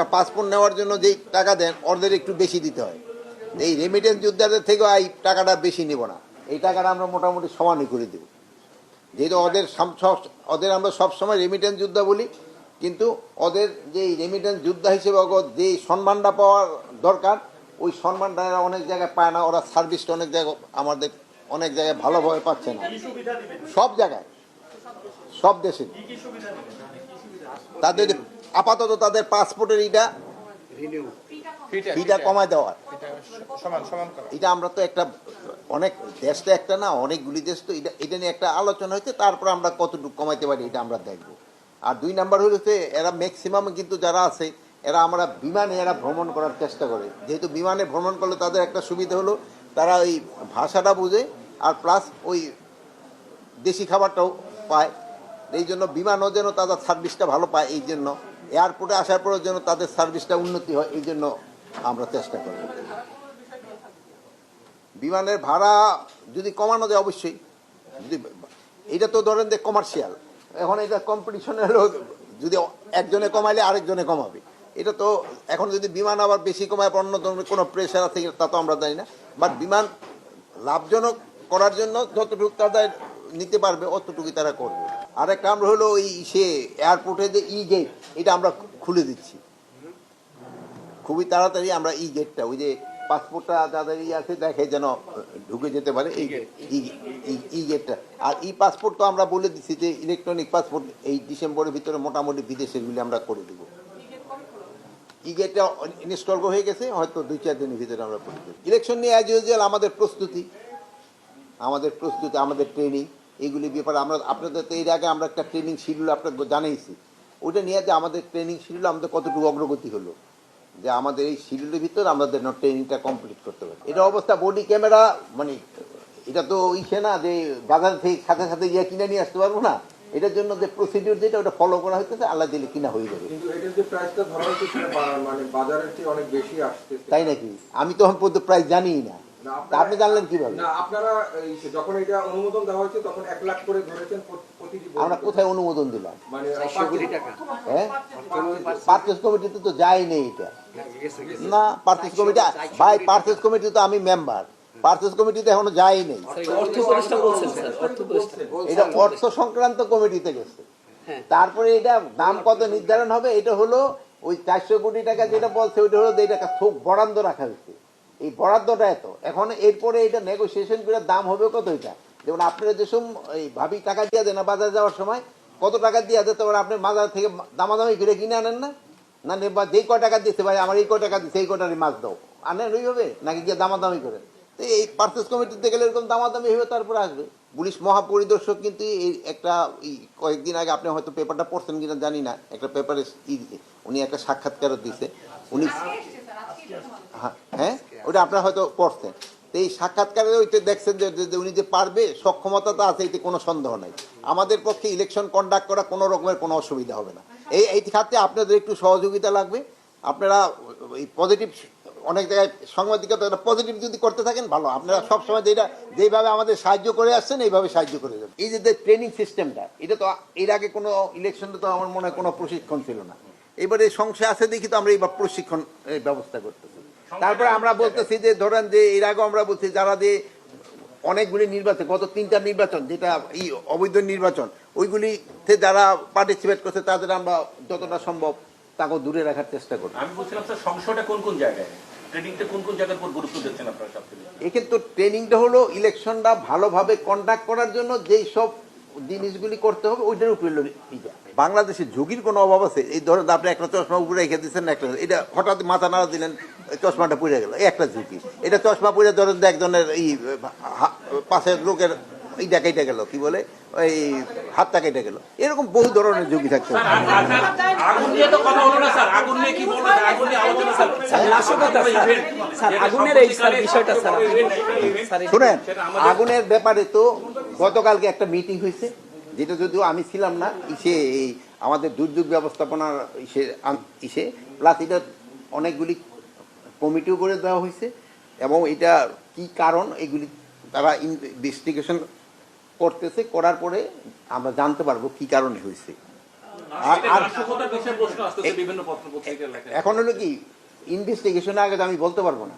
একটা পাসপোর্ট নেওয়ার জন্য যেই টাকা দেন ওদের একটু বেশি দিতে হয়। এই রেমিটেন্স যোদ্ধাদের থেকেও এই টাকাটা বেশি নিব না। এই টাকাটা আমরা মোটামুটি সমানই করে দেব। যেহেতু ওদের ওদের আমরা সবসময় রেমিটেন্স যোদ্ধা বলি কিন্তু ওদের যে রেমিটেন্স যোদ্ধা হিসেবে যে সম্মানটা পাওয়ার দরকার ওই সম্মানটা এরা অনেক জায়গায় পায় না। ওরা সার্ভিসটা অনেক জায়গায় আমাদের অনেক জায়গায় ভালোভাবে পাচ্ছে না। সব জায়গায়। সব দেশে। তাদের আপাতত তাদের পাসপোর্টের ইটা ফিটা কমায় দেওয়ার সমান সমান করা। এটা আমরা তো একটা অনেক দেশটা একটা না অনেকগুলি দেশ তো এটা এটা নিয়ে একটা আলোচনা হয়েছে তারপর আমরা কতটুকু কমাইতে পারি এটা আমরা দেখব। আর দুই নাম্বার হচ্ছে এরা ম্যাক্সিমাম কিন্তু যারা আছে এরা আমরা বিমানে এরা ভ্রমণ করার চেষ্টা করে। যেহেতু বিমানে ভ্রমণ করলে তাদের একটা সুবিধা হলো তারা ওই ভাষাটা বুঝে আর প্লাস ওই দেশি খাবারটাও পায়। এই জন্য বিমানও যেন তাদের সার্ভিসটা ভালো পায় এই জন্য এয়ারপোর্টে আসার পরেও যেন তাদের সার্ভিসটা উন্নতি হয়, এই জন্য আমরা চেষ্টা করি। বিমানের ভাড়া যদি কমানো যায় অবশ্যই। যদি এটা তো ধরেন যে কমার্শিয়াল এখন এটা কম্পিটিশনের যদি একজনে কমাইলে আরেকজনে কমাবে। এটা তো এখন যদি বিমান আবার বেশি কমায়, অন্য ধরনের কোনো প্রেশার আছে তা তো আমরা জানি না। বাট বিমান লাভজনক করার জন্য যতটুকু তাদের নিতে পারবে, অতটুকুই তারা করবে। আরেক কাম হলো ওই সে এয়ারপোর্টে যে ই গেট এটা আমরা খুলে দিচ্ছি। খুবই তাড়াতাড়ি আমরা ই গেটটা ওই যে পাসপোর্টটা যাদের ই আছে দেখে যেন ঢুকে যেতে পারে। এই ই গেটটা আর ই পাসপোর্ট তো আমরা বলে দিচ্ছি যে ইলেকট্রনিক পাসপোর্ট এই ডিসেম্বরের ভিতরে মোটামুটি বিদেশের বিদেশেরগুলি আমরা করে দেবো। ই গেটটা ইনস্টল হয়ে গেছে হয়তো দুই চার দিনের ভিতরে আমরা করে দেবো। ইলেকশন নিয়ে অ্যাজ ইউজুয়াল আমাদের প্রস্তুতি। আমাদের প্রস্তুতি আমাদের ট্রেনিং এইগুলি ব্যাপারে আমরা আপনাদের তো এর আগে আমরা একটা ট্রেনিং শিডিউল আপনাকে জানিয়েছি ওটা নিয়ে যে আমাদের ট্রেনিং শিডিউল আমাদের কতটুকু অগ্রগতি হলো? যে আমাদের এই শিডিউলের ভিতরে আমাদের ট্রেনিংটা কমপ্লিট করতে পারি। এটা অবস্থা বডি ক্যামেরা মানে এটা তো ইসে না যে বাজার থেকে সাথে সাথে ইয়ে কিনে নিয়ে আসতে পারব না। এটার জন্য যে প্রসিডিউর যেটা ওটা ফলো করা হইতেছে আল্লাহ দিলে কিনা হয়ে যাবে। কিন্তু এটার যে প্রাইসটা ধরা হচ্ছে মানে বাজারের অনেক বেশি তাই নাকি? আমি তো এখন পর্যন্ত প্রাইস জানিই না। আপনি জানলেন কীভাবে? না আপনারা যখন এটা অনুমোদন দেওয়া হয়েছে তখন এক লাখ করে ধরেছেন প্রতি- প্রতিটি বই। আমরা কোথায় অনুমোদন দিলাম? মানে হ্যাঁ? পার্চেস কমিটিতে তো যাই নেই এটা। না পার্চেস কমিটি ভাই পার্চেস কমিটি তো আমি মেম্বার পার্চেস কমিটিতে এখনও যাই নেই অর্থ উপদেষ্টা বলছেন স্যার অর্থ উপদেষ্টা। এটা অর্থ সংক্রান্ত কমিটিতে গেছে। হ্যাঁ। তারপরে এটা দাম কত নির্ধারণ হবে এটা হলো ওই চারশো কোটি টাকা যেটা বলছে ওইটা হলো এটা বরাদ্দ রাখা হয়েছে। এই বরাদ্দটা এত। এখন এরপরে এটা নেগোসিয়েশন করে দাম হবে কত এটা? যেমন আপনারা যেসব এই ভাবি টাকা দিয়ে দেন না বাজার যাওয়ার সময় কত টাকা দিয়ে দিতে পারে আপনি বাজার থেকে দামাদামি করে কিনে আনেন না? না বা যেই কয় টাকা দিচ্ছে ভাই আমার এই কয় টাকা দিচ্ছে এই কয়টারই মাছ দাও। আনেন ওইভাবে নাকি গিয়ে দামাদামি করেন তো এই পার্চেস কমিটিতে গেলে এরকম দামাদামি হবে তারপরে আসবে। পুলিশ মহাপরিদর্শক কিন্তু এই একটা এই কয়েকদিন আগে আপনি হয়তো পেপারটা পড়ছেন কিনা জানি না একটা পেপারে উনি একটা সাক্ষাৎকার দিছে। উনি হ্যাঁ? ওটা আপনারা হয়তো পড়ছেন। তো এই সাক্ষাৎকারে ওইটা দেখছেন যে উনি যে পারবে, সক্ষমতা তো আছে, এতে কোনো সন্দেহ নাই। আমাদের পক্ষে ইলেকশন কন্ডাক্ট করা কোনো রকমের কোনো অসুবিধা হবে না। এই এই খাতে আপনাদের একটু সহযোগিতা লাগবে। আপনারা এই পজিটিভ অনেক জায়গায় সাংবাদিকতা পজিটিভ যদি করতে থাকেন, ভালো। আপনারা সবসময় যেটা যেইভাবে আমাদের সাহায্য করে আসছেন, এইভাবে সাহায্য করে যাবেন। এই যে ট্রেনিং সিস্টেমটা এটা তো এর আগে কোনো ইলেকশনে তো আমার মনে হয় কোনো প্রশিক্ষণ ছিল না। এবারে সংশয় আছে দেখি তো আমরা এইবার প্রশিক্ষণ ব্যবস্থা করতেছি। তারপরে আমরা বলতেছি যে ধরেন যে এর আগে আমরা বলছি যারা যে অনেকগুলি নির্বাচন গত তিনটা নির্বাচন যেটা এই অবৈধ নির্বাচন ওইগুলিতে যারা পার্টিসিপেট করছে তাদের আমরা যতটা সম্ভব তাকে দূরে রাখার চেষ্টা করি। আমি বলছিলাম স্যার সংশয়টা কোন কোন জায়গায়? ট্রেনিংটা কোন কোন জায়গার উপর গুরুত্ব দিচ্ছেন আপনারা সবথেকে এক্ষেত্রে ট্রেনিংটা হলো ইলেকশনটা ভালোভাবে কন্ডাক্ট করার জন্য যেই সব জিনিসগুলি করতে হবে ওইটার উপরে। বাংলাদেশে ঝুঁকির কোনো অভাব আছে? এই ধরেন আপনি একটা চশমা উপরে রেখে দিচ্ছেন একটা এটা হঠাৎ মাথা নাড়া দিলেন চশমাটা পড়ে গেল একটা ঝুঁকি। এটা চশমা পরে ধরেন একজনের এই হা- পাশের লোকের এইটা কেটে গেল কি বলে? ওই হাতটা কেটে গেল। এরকম বহু ধরনের ঝুঁকি থাকতে পারে। আগুন নিয়ে তো কথা হলো না স্যার। আগুন নিয়ে কি বলব স্যার? আগুন নিয়ে আলোচনা স্যার। স্যার নাশকতা স্যার। স্যার আগুনের বিষয়টা স্যার স্যার শুনেন আগুনের ব্যাপারে তো গতকালকে একটা মিটিং হয়েছে যেটা যদিও আমি ছিলাম না ইসে এই আমাদের দুর্যোগ ব্যবস্থাপনার ইসে আন- ইসে প্লাস এটা অনেকগুলি কমিটিও করে দেওয়া হয়েছে এবং এটা কি কারণ এগুলি তারা ইনভেস্টিগেশন করতেছে করার পরে আমরা জানতে পারব কি কারণে হয়েছে। এখন হলো কি ইনভেস্টিগেশনের আগে আমি বলতে পারব না।